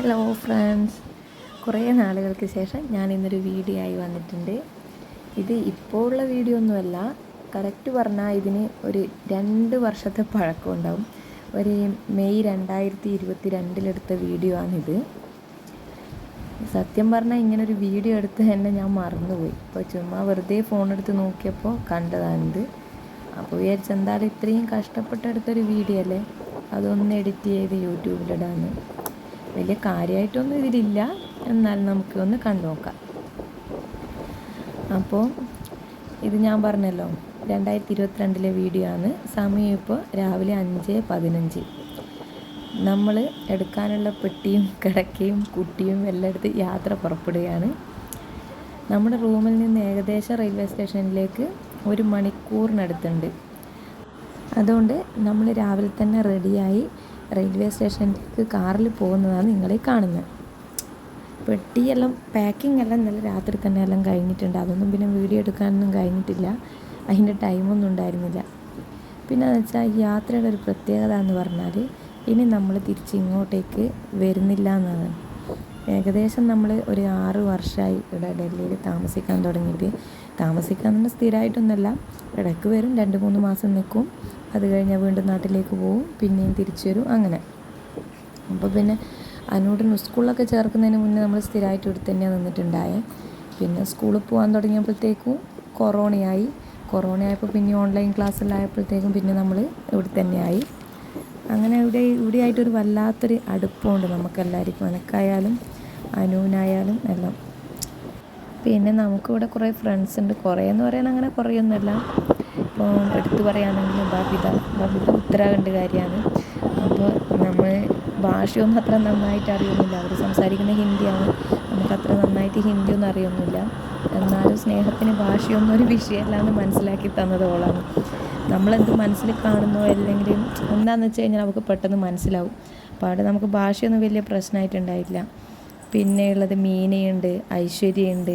Hello friends കുറേ നാളുകൾക്ക് ശേഷം ഞാൻ ഇന്നൊരു വീഡിയോ ആയി വന്നിട്ടുണ്ട്. ഇത് ഇപ്പോൾ ഉള്ള വീഡിയോ ഒന്നുമല്ല. കറക്റ്റ് പറഞ്ഞാൽ ഇതിന് ഒരു രണ്ട് വർഷത്തെ പഴക്കം ഉണ്ടാവും. ഒരു മെയ് രണ്ടായിരത്തി ഇരുപത്തി രണ്ടിലെടുത്ത വീഡിയോ ആണിത്. സത്യം പറഞ്ഞാൽ ഇങ്ങനെ ഒരു വീഡിയോ എടുത്ത് തന്നെ ഞാൻ മറന്നുപോയി. അപ്പോൾ ചുമ്മാ വെറുതെ ഫോണെടുത്ത് നോക്കിയപ്പോൾ കണ്ടതാണിത്. അപ്പോൾ വിചാരിച്ചെന്തായാലും ഇത്രയും കഷ്ടപ്പെട്ടെടുത്തൊരു വീഡിയോ അല്ലേ? അതൊന്ന് എഡിറ്റ് ചെയ്ത് യൂട്യൂബിലിടാന്ന് വലിയ കാര്യമായിട്ടൊന്നും ഇതിലില്ല. എന്നാലും നമുക്ക് ഒന്ന് കണ്ടു നോക്കാം അപ്പോൾ ഇത് ഞാൻ പറഞ്ഞല്ലോ രണ്ടായിരത്തി ഇരുപത്തിരണ്ടിലെ വീഡിയോ ആണ്. സമയം ഇപ്പോൾ രാവിലെ അഞ്ച് പതിനഞ്ച്. നമ്മൾ എടുക്കാനുള്ള പെട്ടിയും കിടക്കയും കുട്ടിയും എല്ലാം എടുത്ത് യാത്ര പുറപ്പെടുകയാണ്. നമ്മുടെ റൂമിൽ നിന്ന് ഏകദേശം റെയിൽവേ സ്റ്റേഷനിലേക്ക് ഒരു മണിക്കൂറിനടുത്തുണ്ട്. അതുകൊണ്ട് നമ്മൾ രാവിലെ തന്നെ റെഡിയായി റെയിൽവേ സ്റ്റേഷനിലേക്ക് കാറിൽ പോകുന്നതാണ് നിങ്ങളെ കാണുന്നത്. പെട്ടിയെല്ലാം പാക്കിംഗ് എല്ലാം ഇന്നലെ രാത്രി തന്നെ എല്ലാം കഴിഞ്ഞിട്ടുണ്ട്. അതൊന്നും പിന്നെ വീഡിയോ എടുക്കാനൊന്നും കഴിഞ്ഞിട്ടില്ല. അതിന്റെ ടൈമൊന്നും ഉണ്ടായിരുന്നില്ല. പിന്നെ എന്ന് വെച്ചാൽ യാത്രയുടെ ഒരു പ്രത്യേകത എന്ന് പറഞ്ഞാൽ ഇനി നമ്മൾ തിരിച്ച് ഇങ്ങോട്ടേക്ക് വരുന്നില്ല എന്നാണ്. ഏകദേശം നമ്മൾ ഒരു ആറ് വർഷമായി ഇവിടെ ഡൽഹിയിൽ താമസിക്കാൻ തുടങ്ങിയിട്ട്. താമസിക്കാൻ തന്നെ സ്ഥിരമായിട്ടൊന്നുമല്ല. ഇടയ്ക്ക് വരും രണ്ട് മൂന്ന് മാസം നിൽക്കും. അത് കഴിഞ്ഞാൽ വീണ്ടും നാട്ടിലേക്ക് പോവും പിന്നെയും തിരിച്ചു വരും അങ്ങനെ. അപ്പോൾ പിന്നെ അനുവിന് സ്കൂളിലൊക്കെ ചേർക്കുന്നതിന് മുന്നേ നമ്മൾ സ്ഥിരമായിട്ട് ഇവിടെ തന്നെയാണ് നിന്നിട്ടുണ്ടായേ. പിന്നെ സ്കൂളിൽ പോകാൻ തുടങ്ങിയപ്പോഴത്തേക്കും കൊറോണയായി. കൊറോണ ആയപ്പോൾ പിന്നെ ഓൺലൈൻ ക്ലാസ്സിലായപ്പോഴത്തേക്കും പിന്നെ നമ്മൾ ഇവിടെ തന്നെയായി. അങ്ങനെ ഇവിടെ ഇവിടെ ആയിട്ടൊരു വല്ലാത്തൊരു അടുപ്പമുണ്ട് നമുക്കെല്ലാവർക്കും എനക്കായാലും അനുവിനായാലും എല്ലാം. പിന്നെ നമുക്കിവിടെ കുറേ ഫ്രണ്ട്സ് ഉണ്ട്. കുറേ എന്ന് പറയാൻ അങ്ങനെ കുറേയൊന്നുമല്ല. ഇപ്പോൾ എടുത്തു പറയുകയാണെങ്കിൽ ബബിത ബബിത ഉത്തരാഖണ്ഡുകാരിയാണ് അപ്പോൾ നമ്മൾ ഭാഷയൊന്നും അത്ര നന്നായിട്ട് അറിയുന്നില്ല അവർ സംസാരിക്കുന്ന ഹിന്ദിയാണ്. നമുക്ക് അത്ര നന്നായിട്ട് ഹിന്ദിയൊന്നും അറിയൊന്നുമില്ല. എന്നാലും സ്നേഹത്തിന് ഭാഷയൊന്നും ഒരു വിഷയമല്ല എന്ന് മനസ്സിലാക്കി തന്നത് ഓളാണ്. നമ്മളെന്ത് മനസ്സിൽ കാണുന്നോ അല്ലെങ്കിൽ എന്താണെന്ന് വെച്ച് കഴിഞ്ഞാൽ നമുക്ക് പെട്ടെന്ന് മനസ്സിലാവും. അപ്പോൾ അവിടെ നമുക്ക് ഭാഷയൊന്നും വലിയ പ്രശ്നമായിട്ടുണ്ടായിട്ടില്ല പിന്നെ ഉള്ളത് മീനയുണ്ട് ഐശ്വര്യയുണ്ട്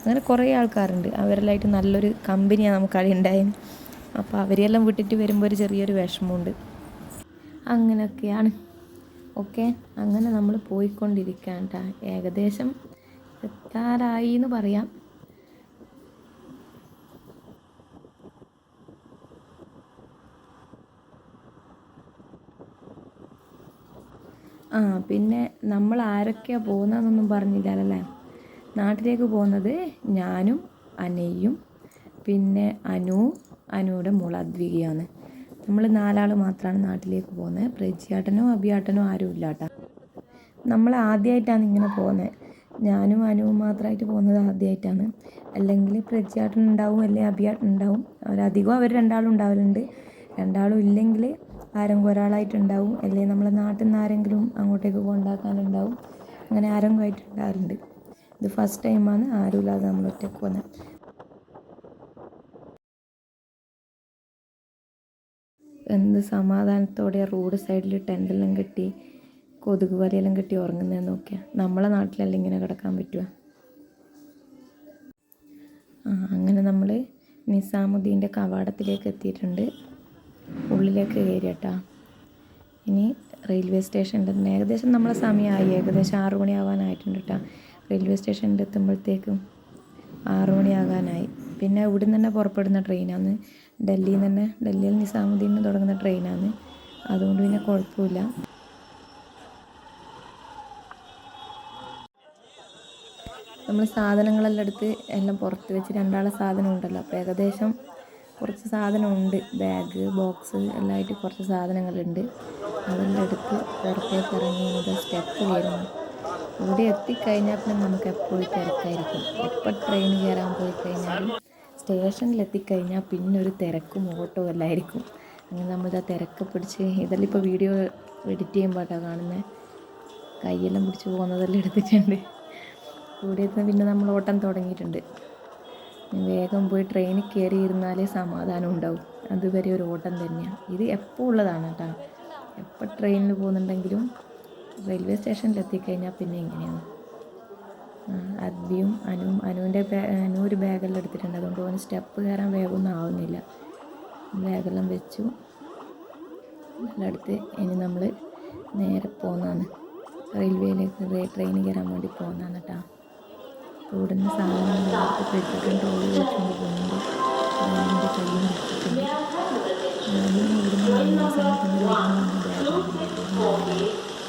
അങ്ങനെ കുറേ ആൾക്കാരുണ്ട്. അവരെല്ലായിട്ട് നല്ലൊരു കമ്പനിയാണ് നമുക്കവിടെ ഉണ്ടായത്. അപ്പോൾ അവരെല്ലാം വിട്ടിട്ട് വരുമ്പോൾ ഒരു ചെറിയൊരു വിഷമമുണ്ട്. അങ്ങനെയൊക്കെയാണ്. ഓക്കെ? അങ്ങനെ നമ്മൾ പോയിക്കൊണ്ടിരിക്കാണ്ട ഏകദേശം എത്താറായി എന്ന് പറയാം. ആ പിന്നെ നമ്മൾ ആരൊക്കെയാണ് പോകുന്നതെന്നൊന്നും പറഞ്ഞില്ലല്ലേ നാട്ടിലേക്ക് പോകുന്നത് ഞാനും അനയും പിന്നെ അനു അനുവിടെ മോൾ അദ്വികയാണ്. നമ്മൾ നാലാൾ മാത്രമാണ് നാട്ടിലേക്ക് പോകുന്നത് പ്രജിയാട്ടനോ അഭിയാട്ടനോ ആരും ഇല്ല കേട്ടോ നമ്മൾ ആദ്യമായിട്ടാണ് ഇങ്ങനെ പോകുന്നത് ഞാനും അനുവും മാത്രമായിട്ട് പോകുന്നത് ആദ്യമായിട്ടാണ് അല്ലെങ്കിൽ പ്രജിയാട്ടൻ ഉണ്ടാവും അല്ലെങ്കിൽ അഭിയാട്ടൻ ഉണ്ടാവും. അവരധികം അവർ രണ്ടാളും ഉണ്ടാവലുണ്ട്. രണ്ടാളും ഇല്ലെങ്കിൽ ആരെങ്കിലും ഒരാളായിട്ടുണ്ടാവും അല്ലെങ്കിൽ നമ്മളെ നാട്ടിൽ നിന്ന് ആരെങ്കിലും അങ്ങോട്ടേക്ക് കൊണ്ടാക്കാനുണ്ടാവും. അങ്ങനെ ആരെങ്കിലും ആയിട്ടുണ്ടാവാറുണ്ട് ഇത് ഫസ്റ്റ് ടൈമാണ് ആരുമില്ലാതെ നമ്മൾ ഒറ്റയ്ക്ക് പോകുന്നത് എന്ത് സമാധാനത്തോടെ റോഡ് സൈഡിൽ ടെന്റെല്ലാം കെട്ടി കൊതുക് വലയെല്ലാം കെട്ടി ഉറങ്ങുന്നതെന്ന് നോക്കിയാൽ നമ്മളെ നാട്ടിലല്ല ഇങ്ങനെ കിടക്കാൻ പറ്റുക? അങ്ങനെ നമ്മൾ നിസാമുദ്ദീന്റെ കവാടത്തിലേക്ക് എത്തിയിട്ടുണ്ട്. ഉള്ളിലേക്ക് കയറിയട്ടാ. ഇനി റെയിൽവേ സ്റ്റേഷനിൽ ഏകദേശം നമ്മളെ സമയമായി. ഏകദേശം ആറു മണിയാവാനായിട്ടുണ്ട് കേട്ടോ റെയിൽവേ സ്റ്റേഷനിൽ എത്തുമ്പോഴത്തേക്കും ആറു മണിയാകാനായി പിന്നെ നിന്ന് തന്നെ പുറപ്പെടുന്ന ട്രെയിനാണ് ഡൽഹിയിൽ നിന്ന് തന്നെ ഡൽഹിയിൽ നിസാമുദ്ദീൻ നിന്ന് തുടങ്ങുന്ന ട്രെയിനാണ് അതുകൊണ്ട് പിന്നെ കുഴപ്പമില്ല. നമ്മൾ സാധനങ്ങളെല്ലാം എടുത്ത് എല്ലാം പുറത്ത് വെച്ച് രണ്ടാളെ സാധനം ഉണ്ടല്ലോ അപ്പോൾ ഏകദേശം കുറച്ച് സാധനമുണ്ട്. ബാഗ് ബോക്സ് എല്ലാമായിട്ട് കുറച്ച് സാധനങ്ങളുണ്ട്. അതെല്ലാം എടുത്ത് പുറത്തേക്ക് ഇറങ്ങുന്നത് സ്റ്റെപ്പ് കയറുന്നു. ഇവിടെ എത്തിക്കഴിഞ്ഞാൽ പിന്നെ നമുക്ക് എപ്പോഴും തിരക്കായിരിക്കും. എപ്പോൾ ട്രെയിൻ കയറാൻ പോയി കഴിഞ്ഞാലും സ്റ്റേഷനിൽ എത്തിക്കഴിഞ്ഞാൽ പിന്നെ ഒരു തിരക്കും ഓട്ടോ എല്ലായിരിക്കും അങ്ങനെ നമ്മളിത് ആ തിരക്ക് പിടിച്ച് ഇതെല്ലാം ഇപ്പോൾ വീഡിയോ എഡിറ്റ് ചെയ്യുമ്പോഴാണ് കാണുന്നത് കൈയെല്ലാം പിടിച്ച് പോകുന്നതെല്ലാം എടുത്തിട്ടുണ്ട്. ഇവിടെ എത്തുന്ന പിന്നെ നമ്മൾ ഓട്ടം തുടങ്ങിയിട്ടുണ്ട്. വേഗം പോയി ട്രെയിനിൽ കയറി ഇരുന്നാലേ സമാധാനം ഉണ്ടാവും. അതുവരെ ഒരു ഓട്ടം തന്നെയാണ് ഇത് എപ്പോൾ ഉള്ളതാണ് കേട്ടോ എപ്പോൾ ട്രെയിനിൽ പോകുന്നുണ്ടെങ്കിലും റെയിൽവേ സ്റ്റേഷനിൽ എത്തിക്കഴിഞ്ഞാൽ പിന്നെ എങ്ങനെയാണ് അദ്വിയും അനുവും അനുവിന്റെ അനു ഒരു ബാഗെല്ലാം എടുത്തിട്ടുണ്ട്. അതുകൊണ്ട് ഓന് സ്റ്റെപ്പ് കയറാൻ വേഗമൊന്നും ആവുന്നില്ല. ബാഗെല്ലാം വെച്ചു. എടുത്ത് ഇനി നമ്മൾ നേരെ പോകുന്നതാണ് റെയിൽവേയിലേക്ക് ട്രെയിൻ കയറാൻ വേണ്ടി പോകുന്നതാണ് കേട്ടോ അപ്പോൾ ഇവിടുന്ന് സാധനങ്ങൾ പെട്ടിട്ടും ട്രോളി വെച്ചുകൊണ്ട് പോകുന്നുണ്ട്. എന്റെ കയ്യും പിടിച്ചിട്ടുണ്ട് ഞാനും ഇവിടുന്ന് വാങ്ങുന്ന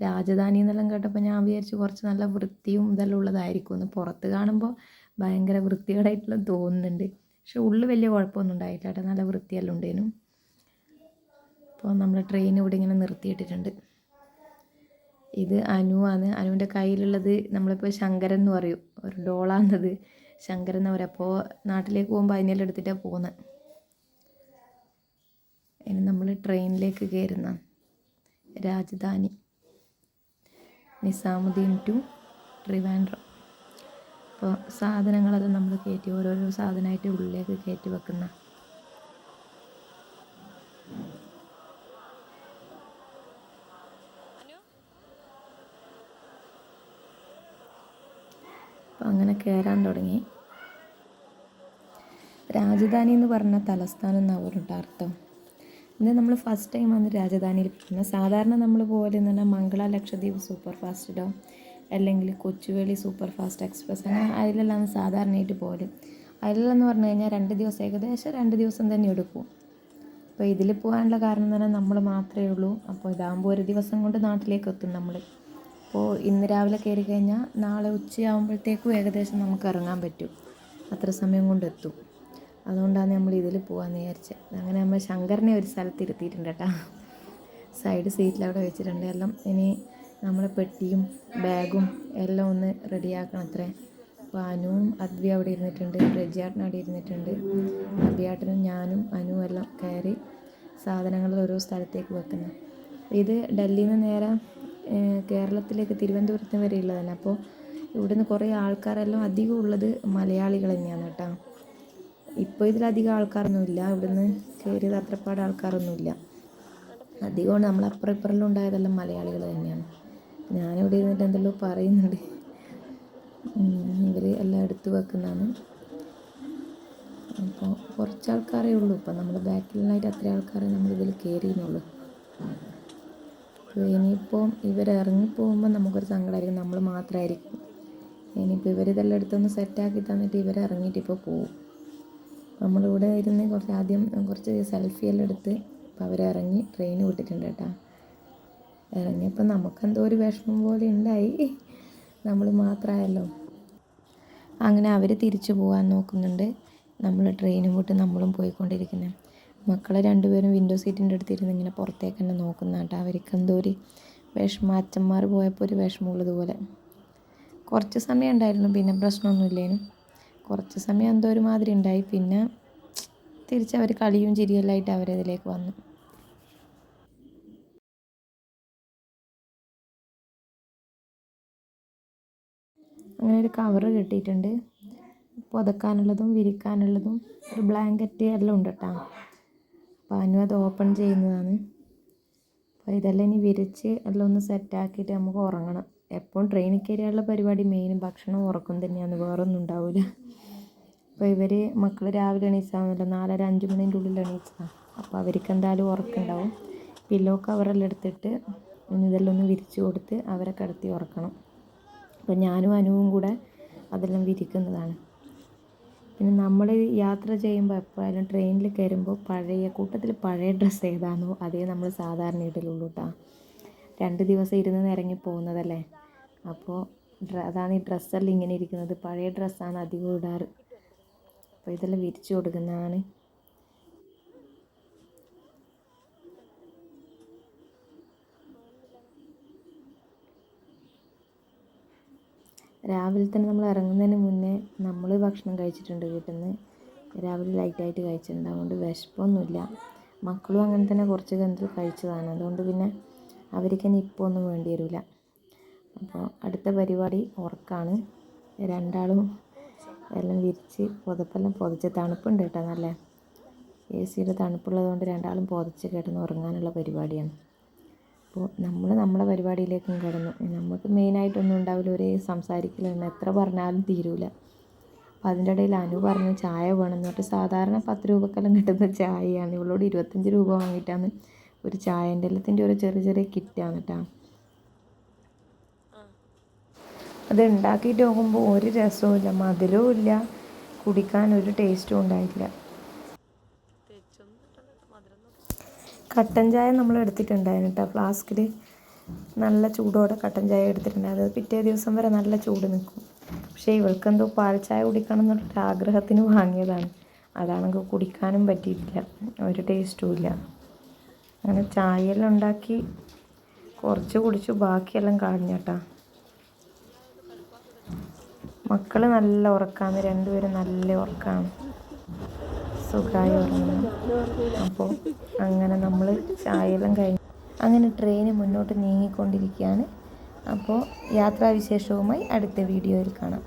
രാജധാനി എന്നെല്ലാം കേട്ടപ്പോൾ ഞാൻ വിചാരിച്ചു കുറച്ച് നല്ല വൃത്തിയും ഇതെല്ലാം ഉള്ളതായിരിക്കും എന്ന് പുറത്ത് കാണുമ്പോൾ ഭയങ്കര വൃത്തികേടായിട്ടുള്ള തോന്നുന്നുണ്ട്. പക്ഷെ ഉള്ളിൽ വലിയ കുഴപ്പമൊന്നും ഉണ്ടായില്ല കേട്ടോ. നല്ല വൃത്തിയെല്ലാം ഉണ്ടേനും. അപ്പോൾ നമ്മൾ ട്രെയിൻ ഇവിടെ ഇങ്ങനെ നിർത്തിയിട്ടിട്ടുണ്ട്. ഇത് അനു ആണ്. അനുവിന്റെ കയ്യിലുള്ളത് നമ്മളിപ്പോൾ ശങ്കരൻ എന്ന് പറയും. ഒരു ഡോളാന്നത് ശങ്കരൻ എന്ന് പറയും. അപ്പോൾ നാട്ടിലേക്ക് പോകുമ്പോൾ അതിനെല്ലാം എടുത്തിട്ടാണ് പോകുന്നത്. ഇനി നമ്മൾ ട്രെയിനിലേക്ക് കയറുന്ന രാജധാനി. നിസാമുദ്ദീൻ ടു ട്രിവാൻഡ്രം അപ്പോൾ സാധനങ്ങളത് നമ്മൾ കയറ്റി ഓരോരോ സാധനമായിട്ട് ഉള്ളിലേക്ക് കയറ്റി വെക്കുന്ന. അപ്പോൾ അങ്ങനെ കയറാൻ തുടങ്ങി. രാജധാനി എന്ന് പറഞ്ഞ തലസ്ഥാനം എന്നാണ് അവരുടെ അർത്ഥം? ഇത് നമ്മൾ ഫസ്റ്റ് ടൈം വന്ന് രാജധാനിയിൽ പോകുന്നത് സാധാരണ നമ്മൾ പോലെ എന്ന് പറഞ്ഞാൽ മംഗള ലക്ഷദ്വീപ് സൂപ്പർ ഫാസ്റ്റിലോ അല്ലെങ്കിൽ കൊച്ചുവേളി സൂപ്പർ ഫാസ്റ്റ് എക്സ്പ്രസ് അങ്ങനെ അതിലെല്ലാം സാധാരണയായിട്ട് പോലെ. എന്ന് പറഞ്ഞു കഴിഞ്ഞാൽ രണ്ട് ദിവസം ഏകദേശം രണ്ട് ദിവസം തന്നെ എടുക്കും. അപ്പോൾ ഇതിൽ പോകാനുള്ള കാരണം എന്ന് പറഞ്ഞാൽ നമ്മൾ മാത്രമേ ഉള്ളൂ. അപ്പോൾ ഇതാകുമ്പോൾ ഒരു ദിവസം കൊണ്ട് നാട്ടിലേക്ക് എത്തും നമ്മൾ അപ്പോൾ ഇന്ന് രാവിലെ കയറി കഴിഞ്ഞാൽ നാളെ ഉച്ചയാകുമ്പോഴത്തേക്കും ഏകദേശം നമുക്ക് ഇറങ്ങാൻ പറ്റും. അത്ര സമയം കൊണ്ട് എത്തും. അതുകൊണ്ടാണ് നമ്മൾ ഇതിൽ പോകാമെന്ന് വിചാരിച്ചത് അങ്ങനെ നമ്മൾ ശങ്കറിനെ ഒരു സ്ഥലത്ത് ഇരുത്തിയിട്ടുണ്ട് കേട്ടോ സൈഡ് സീറ്റിൽ അവിടെ വെച്ചിട്ടുണ്ട്. എല്ലാം ഇനി നമ്മുടെ പെട്ടിയും ബാഗും എല്ലാം ഒന്ന് റെഡിയാക്കണം അത്രേ. അപ്പോൾ അനുവും അദ്വി അവിടെ ഇരുന്നിട്ടുണ്ട്. റജിയാട്ടൻ അവിടെ ഇരുന്നിട്ടുണ്ട്. അബിയാട്ടനും ഞാനും അനുവും എല്ലാം കയറി സാധനങ്ങൾ ഓരോ സ്ഥലത്തേക്ക് വെക്കുന്നു. ഇത് ഡൽഹിയിൽ നിന്ന് നേരെ കേരളത്തിലേക്ക് തിരുവനന്തപുരത്ത് വരെ ഉള്ളതാണ് അപ്പോൾ ഇവിടുന്ന് കുറേ ആൾക്കാരെല്ലാം അധികം ഉള്ളത് മലയാളികൾ തന്നെയാണ് കേട്ടോ. ഇപ്പോൾ ഇതിലധികം ആൾക്കാരൊന്നുമില്ല. ഇവിടുന്ന് കയറിയത് അത്രപ്പാട് ആൾക്കാരൊന്നുമില്ല. അധികമാണ് നമ്മൾ അപ്പുറം ഇപ്പുറം ഉണ്ടായതെല്ലാം മലയാളികൾ തന്നെയാണ്. ഞാനിവിടെ ഇരുന്നിട്ട് എന്തെല്ലോ പറയുന്നുണ്ട്. ഇവർ എല്ലാം എടുത്ത് വെക്കുന്നതാണ്. അപ്പോൾ കുറച്ച് ആൾക്കാരേ ഉള്ളൂ. ഇപ്പം നമ്മൾ ബാക്കിലായിട്ട് അത്ര ആൾക്കാരെ നമ്മളിതിൽ കയറിയെന്നുള്ളൂ ഇനിയിപ്പോൾ ഇവർ ഇറങ്ങിപ്പോകുമ്പോൾ നമുക്കൊരു സങ്കടമായിരിക്കും നമ്മൾ മാത്രമായിരിക്കും ഇനിയിപ്പോൾ ഇവരിതെല്ലാം എടുത്തൊന്ന് സെറ്റാക്കി തന്നിട്ട് ഇവരിറങ്ങിയിട്ട് ഇപ്പോൾ പോകും നമ്മളിവിടെ ഇരുന്ന് കുറച്ച് ആദ്യം കുറച്ച് സെൽഫി എല്ലാം എടുത്ത് അപ്പോൾ അവരിറങ്ങി ട്രെയിൻ വിട്ടിട്ടുണ്ട് കേട്ടോ. ഇറങ്ങിയപ്പോൾ നമുക്കെന്തോ ഒരു വിഷമം പോലെ ഉണ്ടായി. നമ്മൾ മാത്രമായല്ലോ അങ്ങനെ അവർ തിരിച്ചു പോകാൻ നോക്കുന്നുണ്ട്. നമ്മൾ ട്രെയിനും വിട്ട് നമ്മളും പോയിക്കൊണ്ടിരിക്കുന്നത് മക്കളെ രണ്ടുപേരും വിൻഡോ സീറ്റിന്റെ അടുത്തിരുന്ന് ഇങ്ങനെ പുറത്തേക്ക് തന്നെ നോക്കുന്ന കേട്ടോ. അവർക്ക് എന്തോ ഒരു വിഷമം. അച്ഛന്മാർ പോയപ്പോൾ ഒരു വിഷമമുള്ളതുപോലെ കുറച്ച് സമയം ഉണ്ടായിരുന്നു പിന്നെ പ്രശ്നമൊന്നുമില്ലേനു. കുറച്ച് സമയം എന്തോ ഒരു മാതിരി ഉണ്ടായി. പിന്നെ തിരിച്ച് അവർ കളിയും ചിരിയെല്ലാമായിട്ട് അവരതിലേക്ക് വന്നു. അങ്ങനെ ഒരു കവർ കെട്ടിയിട്ടുണ്ട്. പുതക്കാനുള്ളതും വിരിക്കാനുള്ളതും ഒരു ബ്ലാങ്കറ്റ് എല്ലാം ഉണ്ട് കേട്ടോ. അപ്പോൾ അനു അത് ഓപ്പൺ ചെയ്യുന്നതാണ്. അപ്പോൾ ഇതെല്ലാം ഇനി വിരിച്ച് എല്ലാം ഒന്ന് സെറ്റാക്കിയിട്ട് നമുക്ക് ഉറങ്ങണം. എപ്പോഴും ട്രെയിനിൽ കയറിയുള്ള പരിപാടി മെയിൻ ഭക്ഷണം ഉറക്കം തന്നെയാണ്. വേറൊന്നും ഉണ്ടാവില്ല അപ്പോൾ ഇവർ മക്കൾ രാവിലെ എണീച്ചാണല്ലോ നാലര അഞ്ച് മണീന്റെ ഉള്ളിൽ എണീച്ചതാണ് അപ്പോൾ അവർക്ക് എന്തായാലും ഉറക്കമുണ്ടാവും പില്ലോ കവറെല്ലാം എടുത്തിട്ട് ഇതെല്ലാം ഒന്ന് വിരിച്ച് കൊടുത്ത് അവരെ കിടത്തി ഉറക്കണം. അപ്പോൾ ഞാനും അനുവും കൂടെ അതെല്ലാം വിരിക്കുന്നതാണ്. പിന്നെ നമ്മൾ യാത്ര ചെയ്യുമ്പോൾ എപ്പോഴായാലും ട്രെയിനിൽ കയറുമ്പോൾ പഴയ കൂട്ടത്തിൽ പഴയ ഡ്രസ്സ് ഏതാണോ അതേ നമ്മൾ സാധാരണ ഇടലുള്ളൂ കേട്ടോ രണ്ട് ദിവസം ഇരുന്ന് ഇറങ്ങി പോകുന്നതല്ലേ? അപ്പോൾ അതാണ് ഈ ഡ്രസ്സെല്ലാം ഇങ്ങനെ ഇരിക്കുന്നത്. പഴയ ഡ്രസ്സാണ് അധികം ഇടാറ്. അപ്പോൾ ഇതെല്ലാം വിരിച്ചു കൊടുക്കുന്നതാണ്. രാവിലെ തന്നെ നമ്മൾ ഇറങ്ങുന്നതിന് മുന്നേ നമ്മൾ ഭക്ഷണം കഴിച്ചിട്ടുണ്ട് വീട്ടിൽ നിന്ന് രാവിലെ ലൈറ്റായിട്ട് കഴിച്ചിട്ടുണ്ട്. അതുകൊണ്ട് വിശപ്പൊന്നുമില്ല. മക്കളും അങ്ങനെ തന്നെ കുറച്ച് കഴിച്ചതാണ്. അതുകൊണ്ട് പിന്നെ അവർക്ക് തന്നെ ഇപ്പോൾ ഒന്നും വേണ്ടി വരില്ല. അപ്പോൾ അടുത്ത പരിപാടി ഉറക്കാണ്. രണ്ടാളും എല്ലാം വിരിച്ച് പുതപ്പെല്ലാം പുതച്ച് തണുപ്പുണ്ട് കേട്ടോ നല്ല എ സിയുടെ തണുപ്പുള്ളത് കൊണ്ട് രണ്ടാളും പുതച്ച് കിടന്ന് ഉറങ്ങാനുള്ള പരിപാടിയാണ്. അപ്പോൾ നമ്മൾ നമ്മളെ പരിപാടിയിലേക്കും കിടന്നു. നമുക്ക് മെയിനായിട്ടൊന്നും ഉണ്ടാവില്ല ഒരേ സംസാരിക്കലാണ്. എത്ര പറഞ്ഞാലും തീരൂല. അപ്പോൾ അതിന്റെ ഇടയിൽ അനു പറഞ്ഞു ചായ വേണം പറഞ്ഞിട്ട് സാധാരണ പത്ത് രൂപക്കെല്ലാം കിട്ടുന്ന ചായയാണ്. ഇവളോട് ഇരുപത്തഞ്ച് രൂപ വാങ്ങിയിട്ടാണ് ഒരു ചായന്റെ എല്ലാത്തിന്റെ ഒരു ചെറിയ ചെറിയ കിറ്റാണ് കേട്ടോ അത് ഉണ്ടാക്കിയിട്ട് നോക്കുമ്പോൾ ഒരു രസവും ഇല്ല മധുരവും ഇല്ല കുടിക്കാൻ ഒരു ടേസ്റ്റും ഉണ്ടായിട്ടില്ല. കട്ടൻ ചായ നമ്മൾ എടുത്തിട്ടുണ്ടായിരുന്നു കേട്ടോ ഫ്ലാസ്കിൽ നല്ല ചൂടോടെ കട്ടൻ ചായ എടുത്തിട്ടുണ്ടായിരുന്നു അത് പിറ്റേ ദിവസം വരെ നല്ല ചൂട് നിൽക്കും. പക്ഷേ ഇവൾക്കെന്തോ പാൽ ചായ കുടിക്കണം എന്നുള്ളൊരു ആഗ്രഹത്തിന് വാങ്ങിയതാണ്. അതാണെങ്കിൽ കുടിക്കാനും പറ്റിയിട്ടില്ല. ഒരു ടേസ്റ്റും ഇല്ല. അങ്ങനെ ചായയെല്ലാം ഉണ്ടാക്കി കുറച്ച് കുടിച്ചു ബാക്കിയെല്ലാം കളഞ്ഞു മക്കൾ നല്ല ഉറക്കാണ്. രണ്ടുപേരും നല്ല ഉറക്കാണ്. സുഖമായി ഉറങ്ങുന്നു. അപ്പോൾ അങ്ങനെ നമ്മൾ ചായയെല്ലാം കഴിഞ്ഞു അങ്ങനെ ട്രെയിന് മുന്നോട്ട് നീങ്ങിക്കൊണ്ടിരിക്കുകയാണ്. അപ്പോൾ യാത്രാവിശേഷവുമായി അടുത്ത വീഡിയോയിൽ കാണാം.